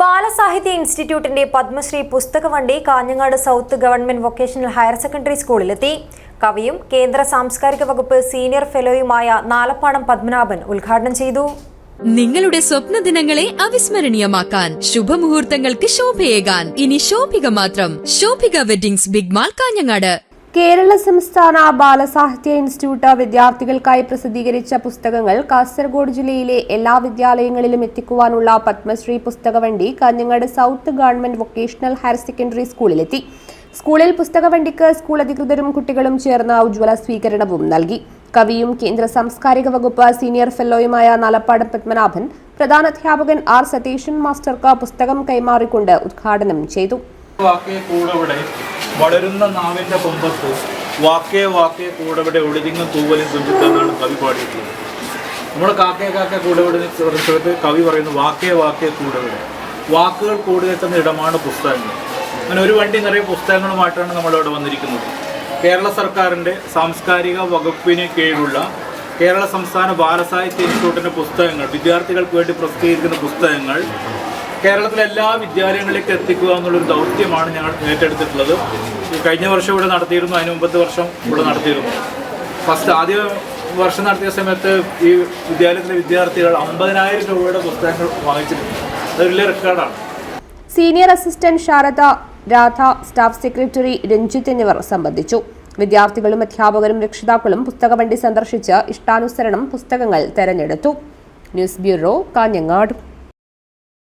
ബാലസാഹിത്യ ഇൻസ്റ്റിറ്റ്യൂട്ടിന്റെ Padmashree പുസ്തകവണ്ടി Kanhangad south government vocational higher secondary സ്കൂളിലെത്തി. കവിയും കേന്ദ്ര സാംസ്കാരിക വകുപ്പ് സീനിയർ ഫെലോയുമായ നാലപ്പാടം പത്മനാഭൻ ഉദ്ഘാടനം ചെയ്തു. നിങ്ങളുടെ സ്വപ്ന ദിനങ്ങളെ അവിസ്മരണീയമാക്കാൻ ശുഭമുഹൂർത്തങ്ങൾക്ക് ശോഭയേകാൻ. ഇനി ശോഭിക മാത്രം. Shobhika weddings big mall Kanhangad. Kerala സംസ്ഥാന ബാലസാഹിത്യ ഇൻസ്റ്റിറ്റ്യൂട്ട് വിദ്യാർത്ഥികൾക്കായി പ്രസിദ്ധീകരിച്ച പുസ്തകങ്ങൾ കാസർഗോഡ് ജില്ലയിലെ എല്ലാ വിദ്യാലയങ്ങളിലും എത്തിക്കുവാനുള്ള Padmashree പുസ്തകവണ്ടി Kanhangad south government vocational higher secondary സ്കൂളിലെത്തി. സ്കൂളിൽ പുസ്തകവണ്ടിക്ക് സ്കൂൾ അധികൃതരും കുട്ടികളും ചേർന്ന് ഉജ്ജ്വല സ്വീകരണവും നൽകി. കവിയും കേന്ദ്ര സാംസ്കാരിക വകുപ്പ് സീനിയർ ഫെല്ലോയുമായ നാലപ്പാട് പത്മനാഭൻ പ്രധാനാധ്യാപകൻ ആർ സതീശൻ മാസ്റ്റർക്ക് പുസ്തകം കൈമാറിക്കൊണ്ട് ഉദ്ഘാടനം ചെയ്തു. വളരുന്ന നാവിന്റെ കൊമ്പത്ത് വാക്കേ വാക്കേ കൂടവിടെ ഒളിതിങ്ങും തൂവലും തുഞ്ചിട്ടെന്നാണ് കവി പാടിയിട്ടുള്ളത്. നമ്മുടെ കാക്കേ കാക്കേ കൂടവിടെ സ്ഥലത്ത് കവി പറയുന്നു വാക്കേ വാക്കേ കൂടവിടെ. വാക്കുകൾ കൂടുകെട്ടുന്ന ഇടമാണ് പുസ്തകങ്ങൾ. അങ്ങനെ ഒരു വണ്ടി നിറയെ പുസ്തകങ്ങളുമായിട്ടാണ് നമ്മളിവിടെ വന്നിരിക്കുന്നത്. കേരള സർക്കാരിന്റെ സാംസ്കാരിക വകുപ്പിന് കീഴിലുള്ള കേരള സംസ്ഥാന ബാലസാഹിത്യ ഇൻസ്റ്റിറ്റ്യൂട്ടിന്റെ പുസ്തകങ്ങൾ വിദ്യാർത്ഥികൾക്ക് വേണ്ടി പ്രസിദ്ധീകരിക്കുന്ന പുസ്തകങ്ങൾ കേരളത്തിലെ എല്ലാ വിദ്യാലയങ്ങളിലേക്ക് എത്തിക്കുക എന്നുള്ളൊരു ദൗത്യമാണ് ഞങ്ങൾ ഏറ്റെടുത്തിട്ടുള്ളത്. കഴിഞ്ഞ വർഷം ഇവിടെ നടത്തിയിരുന്നു അതിന് മുമ്പത്തെ വർഷം ഇവിടെ നടത്തിയിരുന്നു. ഫസ്റ്റ് ആദ്യ വർഷം നടത്തിയ സമയത്ത് ഈ വിദ്യാലയത്തിലെ വിദ്യാർത്ഥികൾ അമ്പതിനായിരം രൂപയുടെ പുസ്തകങ്ങൾ വാങ്ങിച്ചിട്ടുണ്ട്. അത് വലിയ റെക്കോർഡാണ് senior assistant Sharada Radha staff secretary Ranjith എന്നിവർ സംബന്ധിച്ചു. വിദ്യാർത്ഥികളും അധ്യാപകരും രക്ഷിതാക്കളും പുസ്തകവണ്ടി സന്ദർശിച്ച് ഇഷ്ടാനുസരണം പുസ്തകങ്ങൾ തെരഞ്ഞെടുത്തു. News bureau Kanhangad.